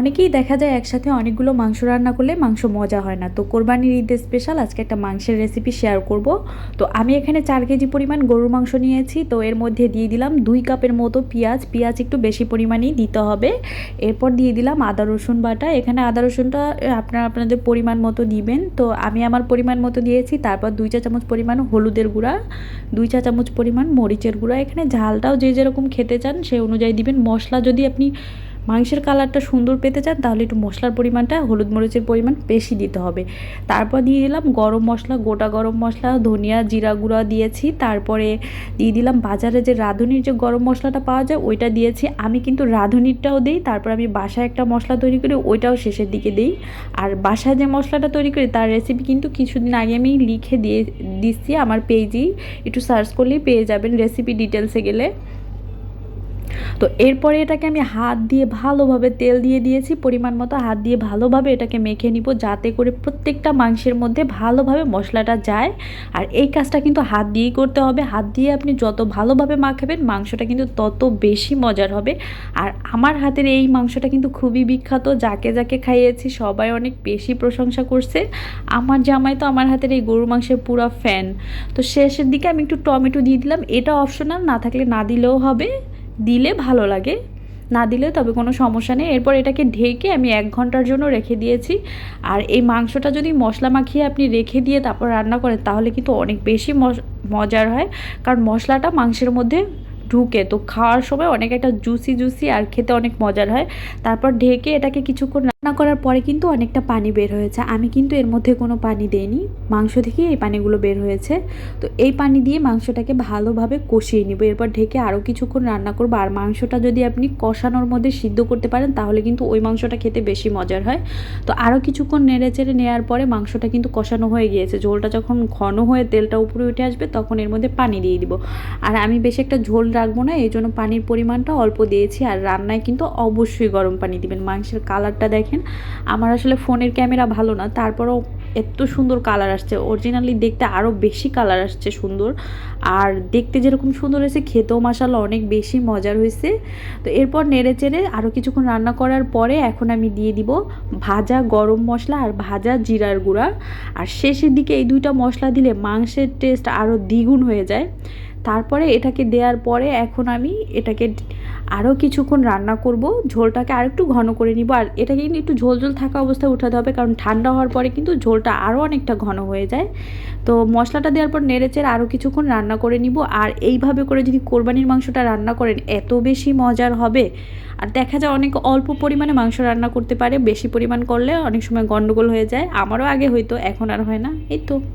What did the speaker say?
অনেকেই দেখা যায় একসাথে অনেকগুলো মাংস রান্না করলে মাংস মজা হয় না। তো কোরবানির ঈদের স্পেশাল আজকে একটা মাংসের রেসিপি শেয়ার করব। তো আমি এখানে চার কেজি পরিমাণ গরুর মাংস নিয়েছি। তো এর মধ্যে দিয়ে দিলাম দুই কাপের মতো পেঁয়াজ। পেঁয়াজ একটু বেশি পরিমাণেই দিতে হবে। এরপর দিয়ে দিলাম আদা, রসুন বাটা। এখানে আদা, রসুনটা আপনারা আপনাদের পরিমাণ মতো দিবেন। তো আমি আমার পরিমাণ মতো দিয়েছি। তারপর দুই চা চামচ পরিমাণ হলুদের গুঁড়া, দুই চা চামচ পরিমাণ মরিচের গুঁড়া। এখানে ঝালটাও যে যেরকম খেতে চান সেই অনুযায়ী দিবেন। মশলা যদি আপনি মাংসের কালারটা সুন্দর পেতে চান, তাহলে একটু মশলার পরিমাণটা, হলুদ মরিচের পরিমাণ বেশি দিতে হবে। তারপর দিয়ে দিলাম গরম মশলা, গোটা গরম মশলা, ধনিয়া, জিরা গুঁড়া দিয়েছি। তারপরে দিয়ে দিলাম বাজারে যে রাঁধুনির যে গরম মশলাটা পাওয়া যায়, ওইটা দিয়েছি। আমি কিন্তু রাঁধুনিরটাও দিই, তারপর আমি বাসায় একটা মশলা তৈরি করি, ওইটাও শেষের দিকে দিই। আর বাসায় যে মশলাটা তৈরি করি, তার রেসিপি কিন্তু কিছুদিন আগে আমি লিখে দিয়ে দিচ্ছি আমার পেজেই একটু সার্চ করলেই পেয়ে যাবেন রেসিপি ডিটেলসে গেলে। তো এরপরে এটাকে আমি হাত দিয়ে ভালোভাবে তেল দিয়ে দিয়েছি, পরিমাণ মতো হাত দিয়ে ভালোভাবে এটাকে মেখে নিব যাতে করে প্রত্যেকটা মাংসের মধ্যে ভালোভাবে মশলাটা যায়। আর এই কাজটা কিন্তু হাত দিয়েই করতে হবে। হাত দিয়ে আপনি যত ভালোভাবে মাখাবেন, মাংসটা কিন্তু তত বেশি মজার হবে। আর আমার হাতের এই মাংসটা কিন্তু খুবই বিখ্যাত, যাকে যাকে খাইয়েছি সবাই অনেক বেশি প্রশংসা করছে। আমার জামাই তো আমার হাতের এই গরুর মাংসের পুরো ফ্যান তো শেষের দিকে আমি একটু টমেটো দিয়ে দিলাম। এটা অপশনাল না থাকলে না দিলেও হবে। দিলে ভালো লাগে, না দিলে তবে কোনো সমস্যা নেই। এরপর এটাকে ঢেকে আমি এক ঘণ্টার জন্য রেখে দিয়েছি। আর এই মাংসটা যদি মশলা মাখিয়ে আপনি রেখে দিয়ে তারপর রান্না করেন, তাহলে কিন্তু অনেক বেশি মজার হয়। কারণ মশলাটা মাংসের মধ্যে ঢুকে, তো খাওয়ার সময় অনেক একটা জুসি জুসি আর খেতে অনেক মজার হয়। তারপর ঢেকে এটাকে কিছুক্ষণ রান্না করার পরে কিন্তু অনেকটা পানি বের হয়েছে। আমি কিন্তু এর মধ্যে কোনো পানি দেইনি। মাংস থেকে এই পানিগুলো বের হয়েছে। তো এই পানি দিয়ে মাংসটাকে ভালোভাবে কষিয়ে নিব। এরপর ঢেকে আরও কিছুক্ষণ রান্না করব। আর মাংসটা যদি আপনি কষানোর মধ্যে সিদ্ধ করতে পারেন, তাহলে কিন্তু ওই মাংসটা খেতে বেশি মজার হয়। তো আরও কিছুক্ষণ নেড়ে চেড়ে নেওয়ার পরে মাংসটা কিন্তু কষানো হয়ে গিয়েছে। ঝোলটা যখন ঘন হয়ে তেলটা উপরে উঠে আসবে, তখন এর মধ্যে পানি দিয়ে দিব। আর আমি বেশি একটা ঝোল রাখব না, এই জন্য পানির পরিমাণটা অল্প দিয়েছি। আর রান্নায় কিন্তু অবশ্যই গরম পানি দিবেন। মাংসের কালারটা দেখেন, আমার আসলে ফোনের ক্যামেরা ভালো না, তারপরও এত সুন্দর কালার আসছে। অরিজিনালি দেখতে আরও বেশি কালার আসছে সুন্দর, আর দেখতে যেরকম সুন্দর হয়েছে, খেতেও মাসাল্লাহ অনেক বেশি মজার হয়েছে। তো এরপর নেড়ে চেড়ে আরও কিছুক্ষণ রান্না করার পরে এখন আমি দিয়ে দিব ভাজা গরম মশলা আর ভাজা জিরার গুঁড়া। আর শেষের দিকে এই দুইটা মশলা দিলে মাংসের টেস্ট আরও দ্বিগুণ হয়ে যায়। তারপরে এটাকে দেওয়ার পরে এখন আমি এটাকে আরও কিছুক্ষণ রান্না করব। ঝোলটাকে আরেকটু ঘন করে নিব। আর এটাকে কিন্তু একটু ঝোল ঝোল থাকা অবস্থায় উঠাতে হবে, কারণ ঠান্ডা হওয়ার পরে কিন্তু ঝোলটা আরও অনেকটা ঘন হয়ে যায়। তো মশলাটা দেওয়ার পর নেড়েচেড়ে আরও কিছুক্ষণ রান্না করে নিব। আর এইভাবে করে যদি কোরবানির মাংসটা রান্না করেন, এত বেশি মজার হবে। আর দেখা যায় অনেক অল্প পরিমাণে মাংস রান্না করতে পারে, বেশি পরিমাণ করলে অনেক সময় গন্ডগোল হয়ে যায়। আমারও আগে হয়তো এখন আর হয় না। এই তো।